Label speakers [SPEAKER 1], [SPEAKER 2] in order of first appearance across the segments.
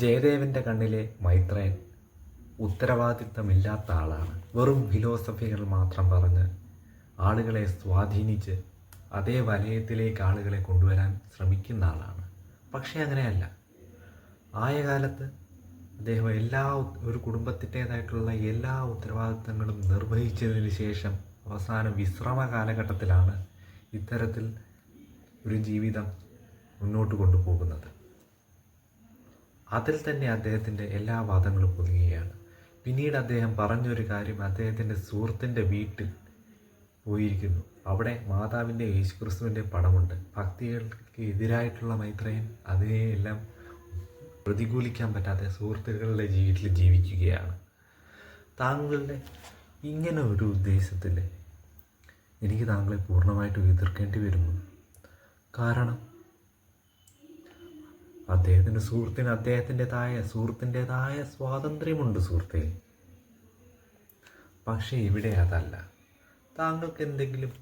[SPEAKER 1] ജയദേവന്റെ കണ്ണിലെ മൈത്രയൻ ഉത്തരവാദിത്തമില്ലാത്ത ആളാണ്. വെറും ഫിലോസഫികൾ മാത്രം പറഞ്ഞ് ആളുകളെ സ്വാധീനിച്ച് അതേ വലയത്തിലേക്ക് ആളുകളെ കൊണ്ടുവരാൻ ശ്രമിക്കുന്ന ആളാണ്. പക്ഷേ അങ്ങനെയല്ല. ആയ കാലത്ത് അദ്ദേഹം എല്ലാ ഒരു കുടുംബത്തിന്റേതായിട്ടുള്ള എല്ലാ ഉത്തരവാദിത്തങ്ങളും നിർവഹിച്ചതിന് ശേഷം അവസാന വിശ്രമ കാലഘട്ടത്തിലാണ് ഇത്തരത്തിൽ ഒരു ജീവിതം മുന്നോട്ട് കൊണ്ടുപോകുന്നത്. അതിൽ തന്നെ അദ്ദേഹത്തിന്റെ എല്ലാ വാദങ്ങളും ഒതുങ്ങുകയാണ്. പിന്നീട് അദ്ദേഹം പറഞ്ഞൊരു കാര്യം അദ്ദേഹത്തിന്റെ സുഹൃത്തിന്റെ വീട്ടിൽ പോയിരിക്കുന്നു. അവിടെ മാതാവിന്റെ യേശുക്രിസ്തുവിന്റെ പടമുണ്ട് ഭക്തികൾക്ക് എതിരായിട്ടുള്ള മൈത്രയൻ അതിനെയെല്ലാം പ്രതികൂലിക്കാൻ പറ്റാത്ത സുഹൃത്തുക്കളുടെ ജീവിതത്തിൽ ജീവിക്കുകയാണ്. താങ്കളുടെ ഇങ്ങനെ ഒരു ഉദ്ദേശത്തിൽ എനിക്ക് താങ്കളെ പൂർണമായിട്ടും എതിർക്കേണ്ടി വരുന്നു. കാരണം അദ്ദേഹത്തിന്റെ സുഹൃത്തിന് അദ്ദേഹത്തിന്റെതായ സുഹൃത്തിന്റെതായ സ്വാതന്ത്ര്യമുണ്ട് സുഹൃത്തെ. പക്ഷേ ഇവിടെ അതല്ല. താങ്കൾക്ക് എന്തെങ്കിലും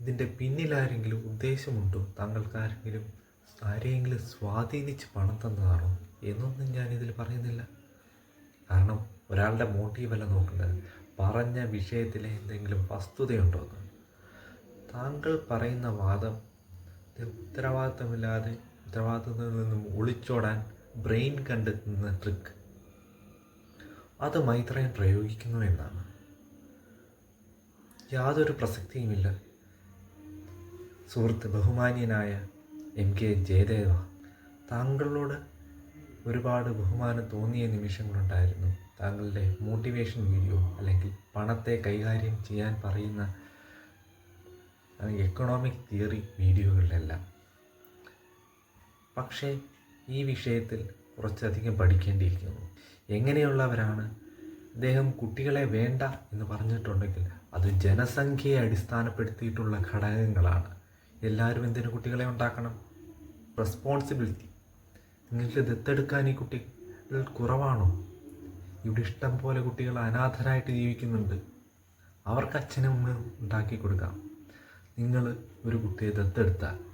[SPEAKER 1] ഇതിന്റെ പിന്നിലാരെങ്കിലും ഉദ്ദേശമുണ്ടോ? താങ്കൾക്ക് ആരെങ്കിലും ആരെയെങ്കിലും സ്വാധീനിച്ച് പണം തന്നതാണോ? എന്നൊന്നും ഞാനിതിൽ പറയുന്നില്ല. കാരണം ഒരാളുടെ മോട്ടീവല്ല നോക്കേണ്ടത്. പറഞ്ഞ വിഷയത്തിലെ എന്തെങ്കിലും വസ്തുതയുണ്ടോ എന്ന്. താങ്കൾ പറയുന്ന വാദം ഉത്തരവാദിത്തമില്ലാതെ ഉത്തരവാദിത്തത്തിൽ നിന്നും ഒളിച്ചോടാൻ ബ്രെയിൻ കണ്ടെത്തുന്ന ട്രിക്ക്. അത് മൈത്രയൻ പ്രയോഗിക്കുന്നു എന്നാണ്. യാതൊരു പ്രസക്തിയുമില്ല. സുഹൃത്ത് ബഹുമാന്യനായ എം കെ ജയദേവ താങ്കളോട് ഒരുപാട് ബഹുമാനം തോന്നിയ നിമിഷങ്ങളുണ്ടായിരുന്നു താങ്കളുടെ മോട്ടിവേഷൻ വീഡിയോ അല്ലെങ്കിൽ പണത്തെ കൈകാര്യം ചെയ്യാൻ പറയുന്ന എക്കണോമിക് തിയറി വീഡിയോകളിലെല്ലാം. പക്ഷേ ഈ വിഷയത്തിൽ കുറച്ചധികം പഠിക്കേണ്ടിയിരിക്കുന്നു. എങ്ങനെയുള്ളവരാണ്? അദ്ദേഹം കുട്ടികളെ വേണ്ട എന്ന് പറഞ്ഞിട്ടുണ്ടെങ്കിൽ അത് ജനസംഖ്യയെ അടിസ്ഥാനപ്പെടുത്തിയിട്ടുള്ള ഘടകങ്ങളാണ്. എല്ലാവരും എന്തിനു കുട്ടികളെ ഉണ്ടാക്കണം? റെസ്പോൺസിബിലിറ്റി നിങ്ങൾക്ക് ദത്തെടുക്കാൻ ഈ കുട്ടികൾ കുറവാണോ? ഇവിടെ ഇഷ്ടം പോലെ കുട്ടികൾ അനാഥരായിട്ട് ജീവിക്കുന്നുണ്ട്. അവർക്ക് അച്ഛനും ഉണ്ടാക്കി കൊടുക്കാം. നിങ്ങൾ ഒരു കുട്ടിയെ ദത്തെടുത്താൽ